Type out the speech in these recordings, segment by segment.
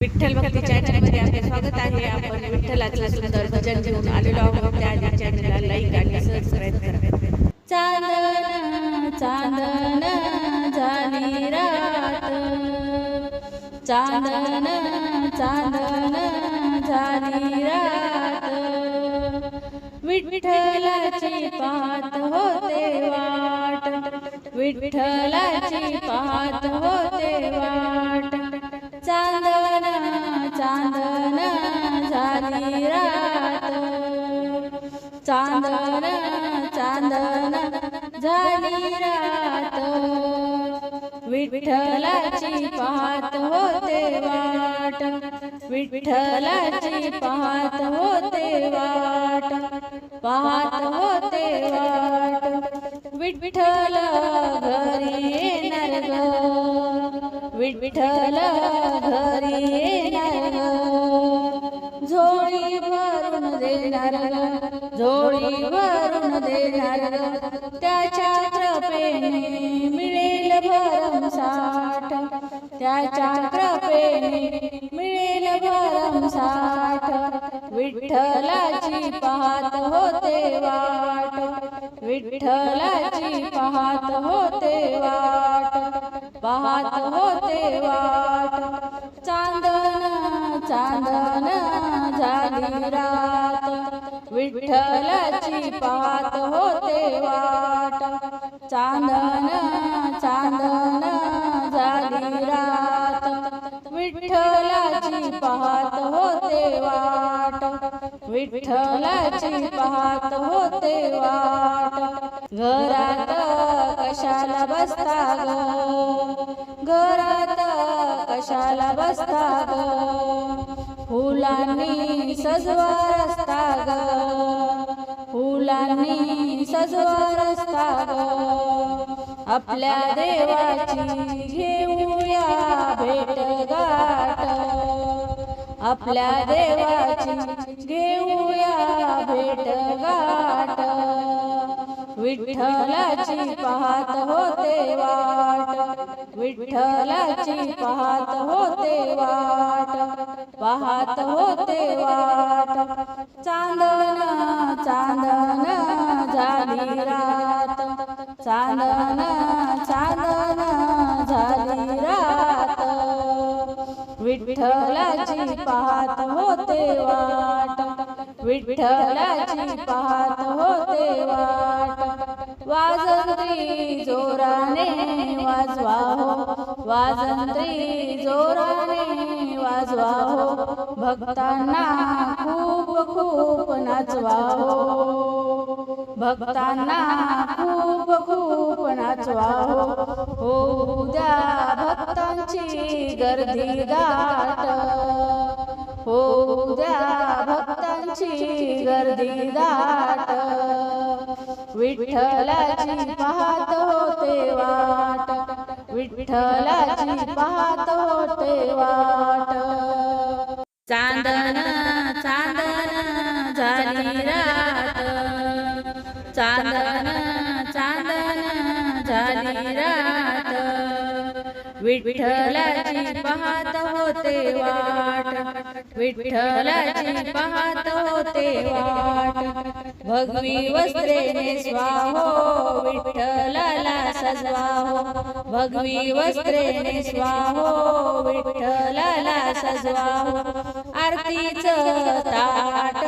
विठ्ठल चॅनलमध्ये आपले स्वागत आहे. आपण विठ्ठलाचं सुंदर भजन घेऊन आलेलो आहोत. त्या चॅनलला लाईक आणि सबस्क्राईब करा. चांदन चांदन झाली रात. चांदन चांदन झाली रात विठ्ठलाची पाहत होते वाट. विठ्ठलाची पाहत होते वाट. चांदन चांदन झाली रात. चांदन चांदन झाली रात. विठ्ठलाची पाहत होते वाट. विठ्ठलाची पाहत होते वाट. पाहत होते वाट. विठ्ठल घरी येणार ग. विठ्ठल घरी येणार झोळी भरून देणार झोळी भरून देणार. त्याच्या कृपेने मिळेल भरमसाठ त्याच्या कृपेने मिळेल भरमसाठ विठ्ठलाची पाहत होते वाट. विठ्ठलाची पाहत होते वाट. पाहत होते वाट चांदन चांदन झाली रात विठ्ठलाची पात होते वाट. चांदन चांदन झाली रात विठ्ठलाची पात होते वाट. विठ्ठलाची पात होते वाट. घरात कशाला बसता ग? घरात कशाला बसता ग फुलांनी सजवा रस्ता ग फुलांनी सजवा रस्ता ग आपल्या देवाची घेऊया भेट गाठ आपल्या देवाची घेऊया भेट गाठ विठ्ठलाची पाहत होते वाट. विठ्ठलाची पाहत होते वाट. पाहत होते वाट. चांदन चांदन झाली रात. चांदन चांदन झाली रात. विठ्ठलाची पाहत होते वाट. विठ्ठलाची पाहत होते वाजंत्री जोराने वाजवा हो वाजंत्री जोराने वाजवा हो भक्तांना खूप खूप नाचवा हो भक्तांना खूप खूप नाचवा हो उद्या द्या भक्तांची गर्दी दाट हो द्या भक्तांची गर्दी दाट विठ्ठलाची पाहत होते वाट. विठ्ठलाची पाहत होते वाट. चांदन चांदन झाली रात. चांदन चांदन झाली रात. विठ्ठलाची पाहत होते वाट. विठ्ठलाची पाहत होते वाट. भगवी वस्त्रे स्वाहो विठ्ठलाला सजवाहो. भगवी वस्त्रे स्वाहो विठ्ठलाला सजवाहो. आरतीच ताट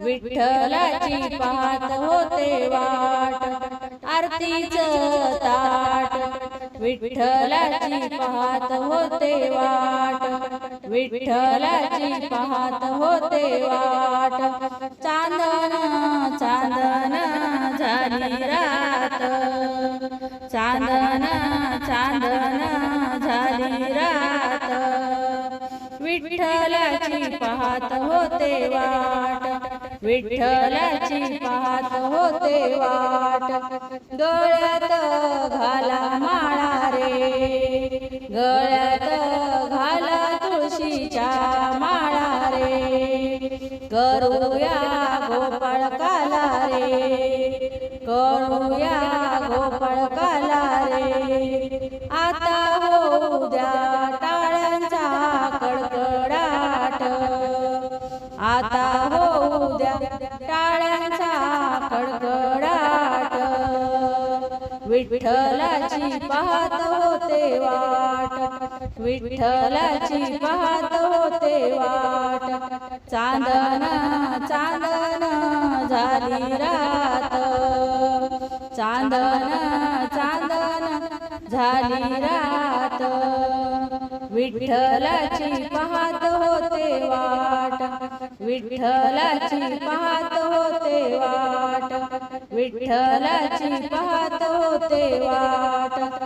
विठ्ठलाची पाहत होते वाट. आरतीच ताट विठ्ठलाची पाहत होते वाट. विठ्ठलाची पाहत होते वाट. चांदन चांदन झाली रात. चांदन चांदन झाली रात. विठ्ठलाची पाहत होते वाट. विठ्ठलाची पाहत होते वाट. डोळ्यात घाला गोपाळकाला रे करूया गोपाळकाला रे आता होऊ टाळ्यांचा कडकडाट. आता होऊ द्या टाळ्यांचा कडकडाट. विठ्ठलाची पाहत होते वा विठ्ठलाची पाहत होते वाट. चांदन चांदन झाली रात. चांदन चांदन झाली रात. विठ्ठलाची पाहत होते वाट. विठ्ठलाची पाहत होते वाट. विठ्ठलाची पाहत होते वाट.